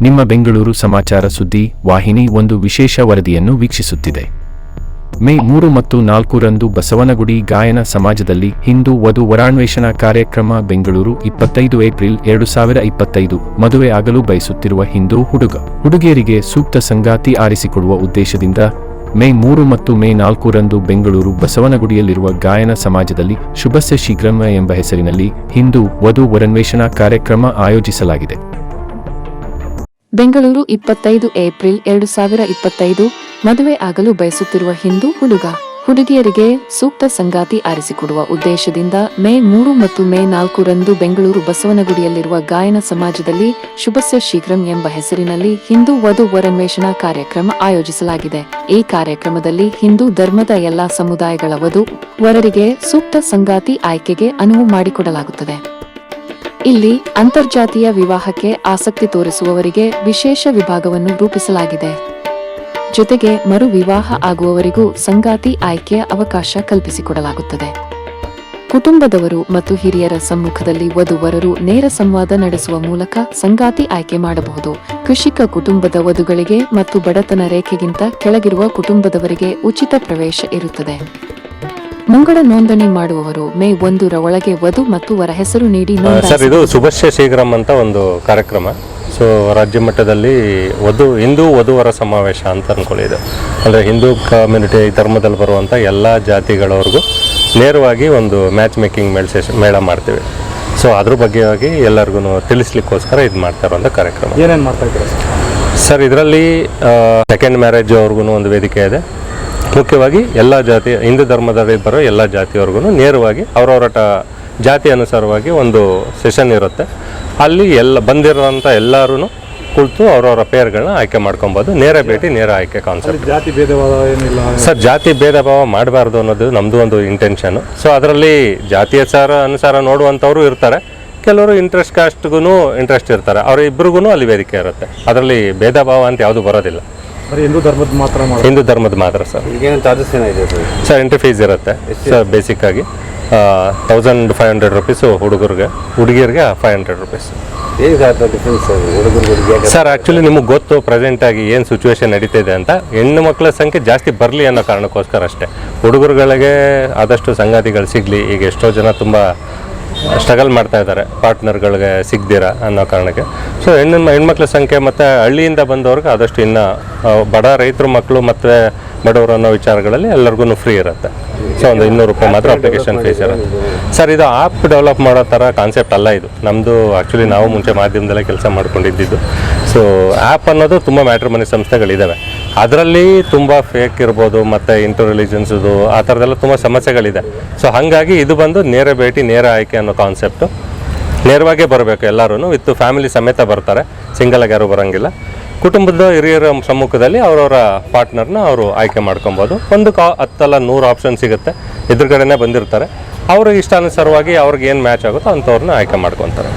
ನಿಮ್ಮ ಬೆಂಗಳೂರು ಸಮಾಚಾರ ಸುದ್ದಿ ವಾಹಿನಿ ಒಂದು ವಿಶೇಷ ವರದಿಯನ್ನು ವೀಕ್ಷಿಸುತ್ತಿದೆ. ಮೇ ಮೂರು ಮತ್ತು ನಾಲ್ಕರಂದು ಬಸವನಗುಡಿ ಗಾಯನ ಸಮಾಜದಲ್ಲಿ ಹಿಂದೂ ವಧು ವರಾನ್ವೇಷಣಾ ಕಾರ್ಯಕ್ರಮ ಬೆಂಗಳೂರು ಇಪ್ಪತ್ತೈದು ಏಪ್ರಿಲ್ ಎರಡು ಸಾವಿರ ಇಪ್ಪತ್ತೈದು ಮದುವೆ ಆಗಲು ಬಯಸುತ್ತಿರುವ ಹಿಂದೂ ಹುಡುಗ. ಹುಡುಗಿಯರಿಗೆ ಸೂಕ್ತ ಸಂಗಾತಿ ಆರಿಸಿಕೊಡುವ ಉದ್ದೇಶದಿಂದ ಮೇ ಮೂರು ಮತ್ತು ಮೇ ನಾಲ್ಕರಂದು ಬೆಂಗಳೂರು ಬಸವನಗುಡಿಯಲ್ಲಿರುವ ಗಾಯನ ಸಮಾಜದಲ್ಲಿ ಶುಭಸ್ಯ ಶೀಘ್ರಮ ಎಂಬ ಹೆಸರಿನಲ್ಲಿ ಹಿಂದೂ ವಧು ವರನ್ವೇಷಣಾ ಕಾರ್ಯಕ್ರಮ ಆಯೋಜಿಸಲಾಗಿದೆ. ಬೆಂಗಳೂರು ಇಪ್ಪತ್ತೈದು ಏಪ್ರಿಲ್ ಎರಡು ಸಾವಿರ ಇಪ್ಪತ್ತೈದು, ಮದುವೆ ಆಗಲು ಬಯಸುತ್ತಿರುವ ಹಿಂದೂ ಹುಡುಗ, ಹುಡುಗಿಯರಿಗೆ ಸೂಕ್ತ ಸಂಗಾತಿ ಆರಿಸಿಕೊಡುವ ಉದ್ದೇಶದಿಂದ ಮೇ ಮೂರು ಮತ್ತು ಮೇ ನಾಲ್ಕರಂದು ಬೆಂಗಳೂರು ಬಸವನಗುಡಿಯಲ್ಲಿರುವ ಗಾಯನ ಸಮಾಜದಲ್ಲಿ ಶುಭಸ್ಯ ಶೀಘ್ರಂ ಎಂಬ ಹೆಸರಿನಲ್ಲಿ ಹಿಂದೂ ವಧು ವರನ್ವೇಷಣಾ ಕಾರ್ಯಕ್ರಮ ಆಯೋಜಿಸಲಾಗಿದೆ. ಈ ಕಾರ್ಯಕ್ರಮದಲ್ಲಿ ಹಿಂದೂ ಧರ್ಮದ ಎಲ್ಲಾ ಸಮುದಾಯಗಳ ವಧು ವರರಿಗೆ ಸೂಕ್ತ ಸಂಗಾತಿ ಆಯ್ಕೆಗೆ ಅನುವು ಮಾಡಿಕೊಡಲಾಗುತ್ತದೆ. ಇಲ್ಲಿ ಅಂತರ್ಜಾತೀಯ ವಿವಾಹಕ್ಕೆ ಆಸಕ್ತಿ ತೋರಿಸುವವರಿಗೆ ವಿಶೇಷ ವಿಭಾಗವನ್ನು ರೂಪಿಸಲಾಗಿದೆ. ಜೊತೆಗೆ ಮರು ವಿವಾಹ ಆಗುವವರಿಗೂ ಸಂಗಾತಿ ಆಯ್ಕೆಯ ಅವಕಾಶ ಕಲ್ಪಿಸಿಕೊಡಲಾಗುತ್ತದೆ. ಕುಟುಂಬದವರು ಮತ್ತು ಹಿರಿಯರ ಸಮ್ಮುಖದಲ್ಲಿ ವಧುವರರು ನೇರ ಸಂವಾದ ನಡೆಸುವ ಮೂಲಕ ಸಂಗಾತಿ ಆಯ್ಕೆ ಮಾಡಬಹುದು. ಕೃಷಿಕ ಕುಟುಂಬದ ವಧುಗಳಿಗೆ ಮತ್ತು ಬಡತನ ರೇಖೆಗಿಂತ ಕೆಳಗಿರುವ ಕುಟುಂಬದವರಿಗೆ ಉಚಿತ ಪ್ರವೇಶ ಇರುತ್ತದೆ. ಮುಂಗಡ ನೋಂದಣಿ ಮಾಡುವವರು ಮೇ ಒಂದರ ಒಳಗೆ ವಧು ಮತ್ತು ವರ ಹೆಸರು ನೀಡಿ ಸರ್ ಇದು ಶುಭಶ್ಯ ಶೀಘ್ರಂ ಅಂತ ಒಂದು ಕಾರ್ಯಕ್ರಮ. ಸೊ ರಾಜ್ಯ ಮಟ್ಟದಲ್ಲಿ ವಧು ಹಿಂದೂ ವಧುವರ ಸಮಾವೇಶ ಅಂತ ಅನ್ಕೊಳ್ಳಿ ಇದು ಅಂದರೆ ಹಿಂದೂ ಕಮ್ಯುನಿಟಿ ಧರ್ಮದಲ್ಲಿ ಬರುವಂಥ ಎಲ್ಲ ಜಾತಿಗಳವ್ರಿಗೂ ನೇರವಾಗಿ ಒಂದು ಮ್ಯಾಚ್ ಮೇಕಿಂಗ್ ಮೇಳ ಸೆಷನ್ ಮೇಳ ಮಾಡ್ತೀವಿ. ಸೊ ಅದ್ರ ಬಗ್ಗೆಯಾಗಿ ಎಲ್ಲರಿಗೂ ತಿಳಿಸ್ಲಿಕ್ಕೋಸ್ಕರ ಇದು ಮಾಡ್ತಾ ಇರುವಂಥ ಕಾರ್ಯಕ್ರಮ. ಏನೇನು ಮಾಡ್ತಾ ಇದ್ದೀರಾ ಸರ್? ಸರ್ ಇದರಲ್ಲಿ ಸೆಕೆಂಡ್ ಮ್ಯಾರೇಜ್ ಅವ್ರಿಗೂ ಒಂದು ವೇದಿಕೆ ಇದೆ. ಮುಖ್ಯವಾಗಿ ಎಲ್ಲ ಜಾತಿ ಹಿಂದೂ ಧರ್ಮದಲ್ಲಿ ಬರೋ ಎಲ್ಲ ಜಾತಿಯವ್ರಿಗೂ ನೇರವಾಗಿ ಅವರವರ ಜಾತಿ ಅನುಸಾರವಾಗಿ ಒಂದು ಸೆಷನ್ ಇರುತ್ತೆ. ಅಲ್ಲಿ ಎಲ್ಲ ಬಂದಿರೋಂಥ ಎಲ್ಲರೂ ಕುಳಿತು ಅವರವರ ಪೇರ್ಗಳನ್ನ ಆಯ್ಕೆ ಮಾಡ್ಕೊಬೋದು. ನೇರ ಭೇಟಿ ನೇರ ಆಯ್ಕೆ ಕಾನ್ಸೆಪ್ಟ್ ಜಾತಿ ಭೇದ ಏನಿಲ್ಲ? ಸರ್ ಜಾತಿ ಭೇದ ಭಾವ ಮಾಡಬಾರ್ದು ಅನ್ನೋದು ನಮ್ಮದು ಒಂದು ಇಂಟೆನ್ಷನು ಸೊ ಅದರಲ್ಲಿ ಜಾತಿಯ ಸಾರ ಅನುಸಾರ ನೋಡುವಂಥವ್ರು ಇರ್ತಾರೆ. ಕೆಲವರು ಇಂಟ್ರೆಸ್ಟ್ ಕಾಸ್ಟ್ಗೂ ಇಂಟ್ರೆಸ್ಟ್ ಇರ್ತಾರೆ. ಅವರಿಬ್ಬರಿಗೂ ಅಲ್ಲಿ ವೇದಿಕೆ ಇರುತ್ತೆ. ಅದರಲ್ಲಿ ಭೇದ ಭಾವ ಅಂತ ಯಾವುದು ಬರೋದಿಲ್ಲ. ಬರೀ ಹಿಂದೂ ಧರ್ಮದ ಮಾತ್ರ ಮಾಡೋದು. ಹಿಂದೂ ಧರ್ಮದ ಮಾತ್ರ ಸರ್. ಈಗೇನು ಚಾರ್ಜಸ್ ಏನಿದೆ ಸರ್? ಸರ್ ಎಂಟ್ರಿ ಫೀಸ್ ಇರುತ್ತೆ ಸರ್ ಬೇಸಿಕ್ ಆಗಿ ತೌಸಂಡ್ ಫೈವ್ ಹಂಡ್ರೆಡ್ ರುಪೀಸು ಹುಡುಗರಿಗೆ ಹುಡುಗಿಯರಿಗೆ five hundred rupees sir actually sir? ಹುಡುಗರು ಹುಡುಗಿ ಸರ್ ಆ್ಯಕ್ಚುಲಿ ನಿಮಗೆ ಗೊತ್ತು ಪ್ರೆಸೆಂಟ್ ಆಗಿ ಏನು ಸಿಚುವೇಶನ್ ನಡೀತಿದೆ ಅಂತ. ಹೆಣ್ಣು ಮಕ್ಕಳ ಸಂಖ್ಯೆ ಜಾಸ್ತಿ ಬರಲಿ ಅನ್ನೋ ಕಾರಣಕ್ಕೋಸ್ಕರ ಅಷ್ಟೇ. ಹುಡುಗರುಗಳಿಗೆ ಆದಷ್ಟು ಸಂಗಾತಿಗಳು ಸಿಗಲಿ ಈಗ ಎಷ್ಟೋ ಜನ ತುಂಬ ಸ್ಟ್ರಗಲ್ ಮಾಡ್ತಾ ಇದ್ದಾರೆ ಪಾರ್ಟ್ನರ್ಗಳಿಗೆ ಸಿಗ್ದಿರ ಅನ್ನೋ ಕಾರಣಕ್ಕೆ. ಸೊ ಹೆಣ್ಣು ಹೆಣ್ಮಕ್ಳ ಸಂಖ್ಯೆ ಮತ್ತು ಹಳ್ಳಿಯಿಂದ ಬಂದವ್ರಿಗೆ ಆದಷ್ಟು ಇನ್ನು ಬಡ ರೈತರು ಮಕ್ಕಳು ಮತ್ತು ಬಡವರು ಅನ್ನೋ ವಿಚಾರಗಳಲ್ಲಿ ಎಲ್ಲರಿಗೂ ಫ್ರೀ ಇರುತ್ತೆ. ಸೊ ಒಂದು ಇನ್ನೂರು ರೂಪಾಯಿ ಮಾತ್ರ ಅಪ್ಲಿಕೇಶನ್ ಫೀಸ್ ಇರುತ್ತೆ. ಸರ್ ಇದು ಆ್ಯಪ್ ಡೆವಲಪ್ ಮಾಡೋ ಥರ ಕಾನ್ಸೆಪ್ಟ್ ಅಲ್ಲ ಇದು. ನಮ್ಮದು ಆ್ಯಕ್ಚುಲಿ ನಾವು ಮುಂಚೆ ಮಾಧ್ಯಮದಲ್ಲೇ ಕೆಲಸ ಮಾಡ್ಕೊಂಡಿದ್ದು ಸೊ ಆ್ಯಪ್ ಅನ್ನೋದು ತುಂಬ ಮ್ಯಾಟ್ರಿಮನಿ ಸಂಸ್ಥೆಗಳಿದ್ದಾವೆ ಅದರಲ್ಲಿ ತುಂಬ ಫೇಕ್ ಇರ್ಬೋದು, ಮತ್ತು ಇಂಟರ್ ರಿಲಿಜನ್ಸ್ದು ಆ ಥರದ್ದೆಲ್ಲ ತುಂಬ ಸಮಸ್ಯೆಗಳಿದೆ. ಸೊ ಹಾಗಾಗಿ ಇದು ಬಂದು ನೇರ ಭೇಟಿ, ನೇರ ಆಯ್ಕೆ ಅನ್ನೋ ಕಾನ್ಸೆಪ್ಟು ನೇರವಾಗೇ ಬರಬೇಕು ಎಲ್ಲರೂ ವಿತ್ ಫ್ಯಾಮಿಲಿ ಸಮೇತ ಬರ್ತಾರೆ ಸಿಂಗಲ್ ಆಗಿ ಯಾರು ಬರೋಂಗಿಲ್ಲ. ಕುಟುಂಬದ ಹಿರಿಯರ ಸಮ್ಮುಖದಲ್ಲಿ ಅವರವರ ಪಾರ್ಟ್ನರ್ನ ಅವರು ಆಯ್ಕೆ ಮಾಡ್ಕೊಬೋದು. ಒಂದು ಕಾ, ಹತ್ತಲ್ಲ ನೂರು ಆಪ್ಷನ್ ಸಿಗುತ್ತೆ. ಎದುರುಗಡೆನೇ ಬಂದಿರ್ತಾರೆ. ಅವ್ರಿಗೆ ಇಷ್ಟಾನುಸಾರವಾಗಿ ಅವ್ರಿಗೆ ಏನು ಮ್ಯಾಚ್ ಆಗುತ್ತೋ ಅಂಥವ್ರನ್ನ ಆಯ್ಕೆ ಮಾಡ್ಕೊತಾರೆ